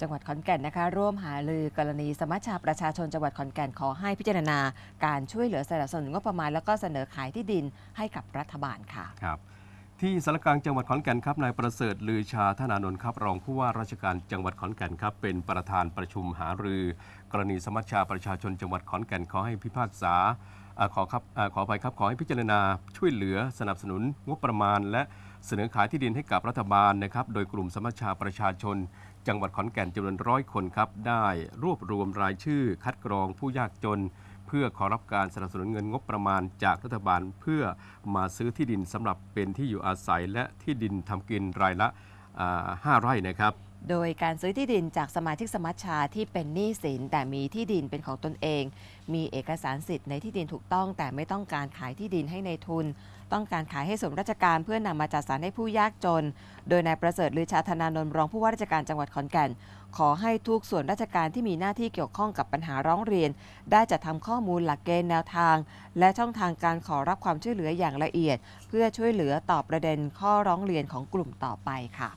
จังหวัดขอนแก่นนะคะ ร่วมหาลือกรณีสมัชชาประชาชนจังหวัดขอนแก่นขอให้พิจารณา การช่วยเหลือสนับสนุนงบประมาณแล้วก็เสนอขายที่ดินให้กับรัฐบาลค่ะ ครับ ที่สารกลางจังหวัดขอนแก่นครับนายประเสริฐลือชาธนานนท์ครับรองผู้ว่าราชการจังหวัดขอนแก่นครับเป็นประธานประชุมหารือ กรณีสมัชชาประชาชนจังหวัดขอนแก่นขอให้พิพากษาอขอครับอขออภัยครับขอให้พิจารณาช่วยเหลือสนับสนุนงบประมาณ และเสนอขายที่ดินให้กับรัฐบาลนะครับโดยกลุ่มสมัชชาประชาชน จังหวัดขอนแก่นจำนวนร้อยคนครับได้รวบรวมรายชื่อ คัดกรองผู้ยากจน เพื่อขอรับการสนับสนุนเงินงบประมาณจากรัฐบาล เพื่อมาซื้อที่ดินสำหรับเป็นที่อยู่อาศัยและที่ดินทำกินรายละอ่าห้าไร่นะครับ โดยการซื้อที่ดินจากสมาชิกสมัชชาที่เป็นหนี้สินแต่มีที่ดินเป็นของตนเอง มีเอกสารสิทธิ์ในที่ดินถูกต้อง แต่ไม่ต้องการขายที่ดินให้ในทุน ต้องการขายให้ส่วนราชการเพื่อนำมาจัดสรรให้ผู้ยากจน โดยนายประเสริฐลือชาธนานนท์รองผู้ว่าราชการจังหวัดขอนแก่น ขอให้ทุกส่วนราชการที่มีหน้าที่เกี่ยวข้องกับปัญหาร้องเรียน ได้จัดทำข้อมูลหลักเกณฑ์แนวทาง และช่องทางการขอรับความช่วยเหลืออย่างละเอียด เพื่อช่วยเหลือตอบประเด็นข้อร้องเรียนของกลุ่มต่อไปค่ะ